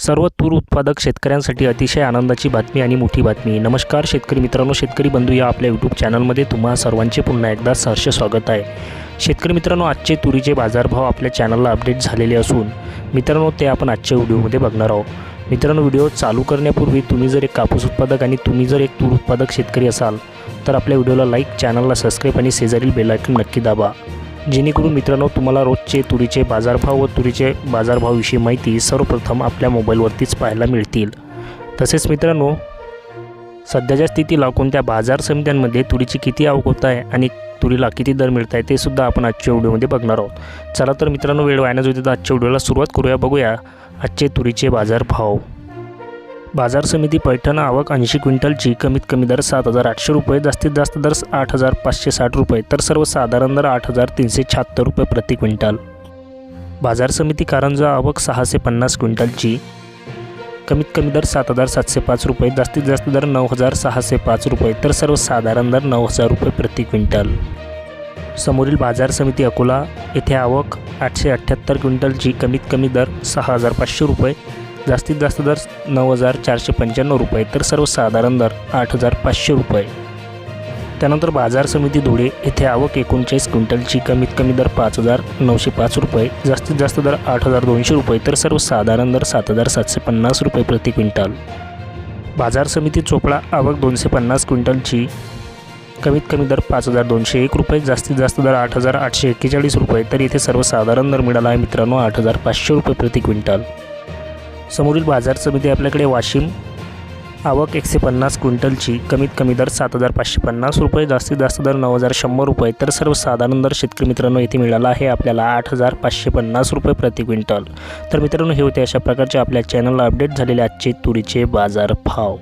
सर्व तूर उत्पादक शेतकऱ्यांसाठी अतिशय आनंदाची बातमी आणि मोठी बातमी. नमस्कार शेतकरी मित्रांनो शेतकरी बंधू या आपल्या यूट्यूब चॅनलमध्ये तुम्हा सर्वांचे पुन्हा एकदा सहर्ष स्वागत आहे. शेतकरी मित्रांनो आजचे तुरीचे बाजारभाव आपल्या चॅनलला अपडेट झालेले असून मित्रांनो ते आपण आजच्या व्हिडिओमध्ये बघणार आहोत. मित्रांनो व्हिडिओ चालू करण्यापूर्वी तुम्ही जर एक कापूस उत्पादक आणि तुम्ही जर एक तूर उत्पादक शेतकरी असाल तर आपल्या व्हिडिओला लाईक चॅनलला सबस्क्राईब आणि शेजारील बेलायकन नक्की दाबा. जेणेकरून मित्रांनो तुम्हाला रोजचे तुरीचे बाजारभाव व तुरीचे बाजारभावाविषयी माहिती सर्वप्रथम आपल्या मोबाईलवरतीच पाहायला मिळतील. तसेच मित्रांनो सध्याच्या स्थितीला कोणत्या बाजार समित्यांमध्ये तुरीची किती आवक होत आहे आणि तुरीला किती दर मिळत आहे ते सुद्धा आपण आजच्या व्हिडिओमध्ये बघणार आहोत. चला तर मित्रांनो वेळ वाया होती तर आजच्या व्हिडिओला सुरुवात करूया बघूया आजचे तुरीचे बाजारभाव. बाजार समिती पैठण आवक ऐंशी क्विंटलची कमीत कमी दर सात हजार आठशे रुपये जास्तीत जास्त दर आठ हजार पाचशे साठ रुपये तर सर्वसाधारण दर आठ हजार तीनशे शहात्तर रुपये प्रति क्विंटल. बाजार समिती कारंजा आवक सहाशे पन्नास क्विंटलची कमीत कमी दर सात हजार सातशे पाच रुपये जास्तीत जास्त दर नऊ हजार सहाशे पाच रुपये तर सर्वसाधारण दर नऊ हजार रुपये प्रति क्विंटल. समोरील बाजार समिती अकोला येथे आवक आठशे अठ्ठ्याहत्तर क्विंटलची कमीत कमी दर सहा हजार पाचशे रुपये जास्तीत जास्त दर नऊ हजार चारशे पंच्याण्णव रुपये तर सर्वसाधारण दर आठ हजार पाचशे रुपये. त्यानंतर बाजार समिती धुळे येथे आवक एकोणचाळीस क्विंटलची कमीत कमी दर पाच हजार नऊशे पाच रुपये जास्तीत जास्त दर आठ हजार दोनशे रुपये तर सर्वसाधारण दर सात हजार सातशे पन्नास रुपये प्रति क्विंटल. बाजार समिती चोपडा आवक दोनशे पन्नास क्विंटलची कमीत कमी दर पाच हजार दोनशे एक रुपये जास्तीत जास्त दर आठ हजार आठशे एक्केचाळीस रुपये तर इथे सर्वसाधारण दर मिळाला आहे मित्रांनो आठ हजार पाचशे रुपये प्रति क्विंटल. समोरील बाजार समिती आपल्याकडे वाशिम. आवक एकशे पन्नास क्विंटलची कमीत कमी दर सात हजार पाचशे पन्नास रुपये जास्तीत जास्त दर नऊ हजार शंभर रुपये. तर सर्वसाधारण दर शेतकरी मित्रांनो येथे मिळाला आहे आपल्याला आठ हजार पाचशे पन्नास रुपये प्रति क्विंटल. तर मित्रांनो हे होते अशा प्रकारचे आपल्या चॅनलला अपडेट झालेले आजचे तुरीचे बाजार भाव